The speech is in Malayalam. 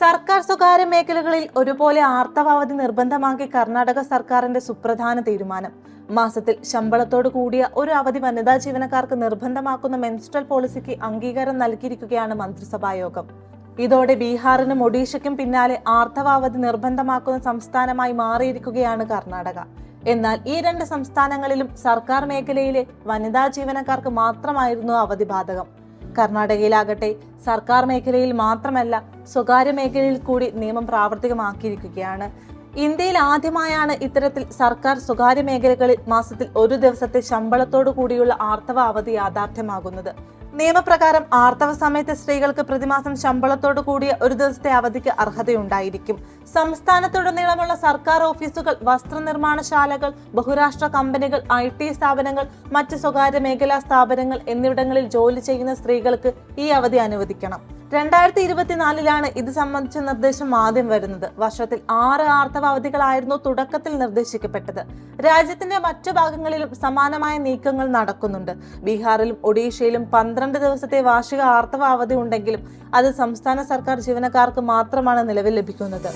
സർക്കാർ സ്വകാര്യ മേഖലകളിൽ ഒരുപോലെ ആർത്തവാവധി നിർബന്ധമാക്കി കർണാടക സർക്കാരിന്റെ സുപ്രധാന തീരുമാനം. മാസത്തിൽ ശമ്പളത്തോട് കൂടിയ ഒരു അവധി വനിതാ ജീവനക്കാർക്ക് നിർബന്ധമാക്കുന്ന മെൻസ്ട്രൽ പോളിസിക്ക് അംഗീകാരം നൽകിയിരിക്കുകയാണ് മന്ത്രിസഭാ യോഗം. ഇതോടെ ബീഹാറിനും ഒഡീഷയ്ക്കും പിന്നാലെ ആർത്തവാവധി നിർബന്ധമാക്കുന്ന സംസ്ഥാനമായി മാറിയിരിക്കുകയാണ് കർണാടക. എന്നാൽ ഈ രണ്ട് സംസ്ഥാനങ്ങളിലും സർക്കാർ മേഖലയിലെ വനിതാ ജീവനക്കാർക്ക് മാത്രമായിരുന്നു അവധി ബാധകം. കർണാടകയിലാകട്ടെ. സർക്കാർ മേഖലയിൽ മാത്രമല്ല സ്വകാര്യ മേഖലയിൽ കൂടി നിയമം പ്രാവർത്തികമാക്കിയിരിക്കുകയാണ്. ഇന്ത്യയിൽ ആദ്യമായാണ് ഇത്തരത്തിൽ സർക്കാർ സ്വകാര്യ മേഖലകളിൽ മാസത്തിൽ ഒരു ദിവസത്തെ ശമ്പളത്തോടു കൂടിയുള്ള ആർത്തവ അവധി യാഥാർത്ഥ്യമാകുന്നത്. നിയമപ്രകാരം ആർത്തവ സമയത്ത് സ്ത്രീകൾക്ക് പ്രതിമാസം ശമ്പളത്തോടു കൂടിയ ഒരു ദിവസത്തെ അവധിക്ക് അർഹതയുണ്ടായിരിക്കും. സംസ്ഥാനത്തുടനീളമുള്ള സർക്കാർ ഓഫീസുകൾ വസ്ത്രനിർമ്മാണശാലകൾ ബഹുരാഷ്ട്ര കമ്പനികൾ ഐ ടി സ്ഥാപനങ്ങൾ മറ്റ് സ്വകാര്യ മേഖലാ സ്ഥാപനങ്ങൾ എന്നിവിടങ്ങളിൽ ജോലി ചെയ്യുന്ന സ്ത്രീകൾക്ക് ഈ അവധി അനുവദിക്കണം. രണ്ടായിരത്തി ഇരുപത്തിനാലിലാണ് ഇത് സംബന്ധിച്ച നിർദ്ദേശം ആദ്യം വരുന്നത്. വർഷത്തിൽ ആറ് ആർത്തവ അവധികളായിരുന്നു തുടക്കത്തിൽ നിർദ്ദേശിക്കപ്പെട്ടത്. രാജ്യത്തിന്റെ മറ്റു ഭാഗങ്ങളിലും സമാനമായ നീക്കങ്ങൾ നടക്കുന്നുണ്ട്. ബീഹാറിലും ഒഡീഷയിലും പന്ത്രണ്ട് ദിവസത്തെ വാർഷിക ആർത്തവ അവധി ഉണ്ടെങ്കിലും അത് സംസ്ഥാന സർക്കാർ ജീവനക്കാർക്ക് മാത്രമാണ് നിലവിൽ ലഭിക്കുന്നത്.